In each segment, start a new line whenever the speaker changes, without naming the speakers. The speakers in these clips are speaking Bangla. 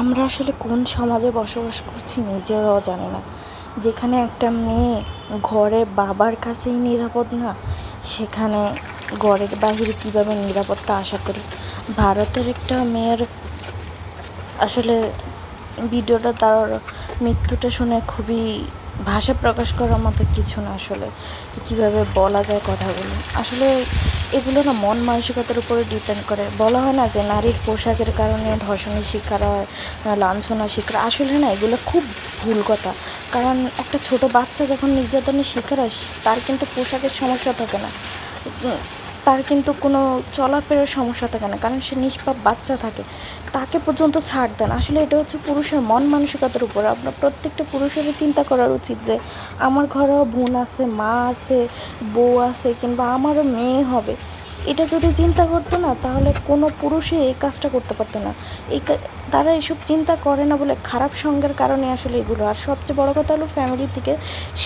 আমরা আসলে কোন সমাজে বসবাস করছি নিজেরাও জানি না। যেখানে একটা মেয়ে ঘরে বাবার কাছেই নিরাপদ না, সেখানে ঘরের বাহিরে কীভাবে নিরাপত্তা আশা করি? ভারতের একটা মেয়ের আসলে ভিডিওটা তার মৃত্যুটা শুনে খুবই ভাষা প্রকাশ করার মতো কিছু না আসলে। কীভাবে বলা যায় কথাগুলো। আসলে এগুলো না মন মানসিকতার উপরে ডিপেন্ড করে। বলা হয় না যে নারীর পোশাকের কারণে ধর্ষণের শিকার হয় লাঞ্ছনার শিকার। আসলে না এগুলো খুব ভুল কথা। কারণ একটা ছোট বাচ্চা যখন নির্যাতনের শিকার হয়, তার কিন্তু পোশাকের সমস্যা থাকে না। তার কিন্তু কোনো চলাফেরার সমস্যা থাকে না, কারণ সে নিষ্পাপ বাচ্চা থাকে। তাকে পর্যন্ত ছাড় দেন। আসলে এটা হচ্ছে পুরুষের মন মানসিকতার উপর। আপনার প্রত্যেকটা পুরুষেরই চিন্তা করার উচিত যে, আমার ঘরেও বোন আছে, মা আছে, বউ আছে, কিংবা আমারও মেয়ে হবে। এটা যদি চিন্তা করতো না, তাহলে কোনো পুরুষই এই কাজটা করতে পারতো না। এই তারা এসব চিন্তা করে না বলে খারাপ সঙ্গের কারণে আসলে এগুলো। আর সবচেয়ে বড় কথা হলো ফ্যামিলি থেকে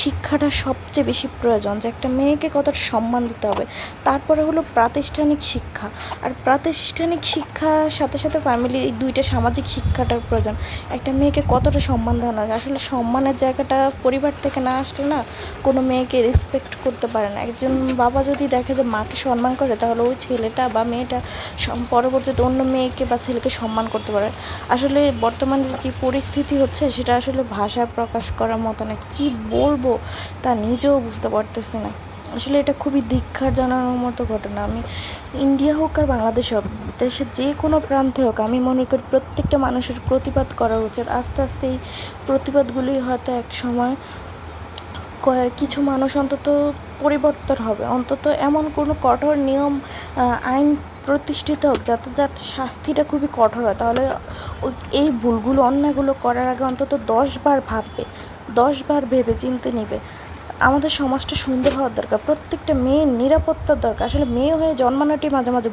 শিক্ষাটা সবচেয়ে বেশি প্রয়োজন, যে একটা মেয়েকে কতটা সম্মান দিতে হবে। তারপরে হলো প্রাতিষ্ঠানিক শিক্ষা। আর প্রাতিষ্ঠানিক শিক্ষার সাথে সাথে ফ্যামিলি এই দুইটা সামাজিক শিক্ষাটার প্রয়োজন। একটা মেয়েকে কতটা সম্মান দেওয়া লাগে আসলে সম্মানের জায়গাটা পরিবার থেকে না আসলে না কোনো মেয়েকে রেসপেক্ট করতে পারে না। একজন বাবা যদি দেখে যে মাকে সম্মান করে, তাহলে ওই ছেলেটা বা মেয়েটা পরবর্তীতে অন্য মেয়েকে বা ছেলেকে সম্মান করতে পারে। আসলে বর্তমানে যে পরিস্থিতি হচ্ছে, সেটা আসলে ভাষায় প্রকাশ করার মতো না। কী বলব তা নিজেও বুঝতে পারতেছি না। আসলে এটা খুবই দীক্ষার জানানোর মতো ঘটনা। আমি ইন্ডিয়া হোক আর বাংলাদেশ হোক দেশের যে কোনো প্রান্তে হোক, আমি মনে করি প্রত্যেকটা মানুষের প্রতিবাদ করা উচিত। আস্তে আস্তে এই প্রতিবাদগুলি হয়তো এক সময় কিছু মানুষ অন্তত পরিবর্তন হবে। অন্তত এমন কোনো কঠোর নিয়ম আইন প্রতিষ্ঠিত হোক যাতে যাতে শাস্তিটা খুবই কঠোর হয়। তাহলে এই ভুলগুলো, অন্যায়গুলো করার আগে অন্তত দশবার ভাববে দশবার ভেবে চিনতে নেবে। আমাদের সমাজটা সুন্দর হওয়ার দরকার। প্রত্যেকটা মেয়ের নিরাপত্তার দরকার। আসলে মেয়ে হয়ে জন্মানোটি মাঝে মাঝে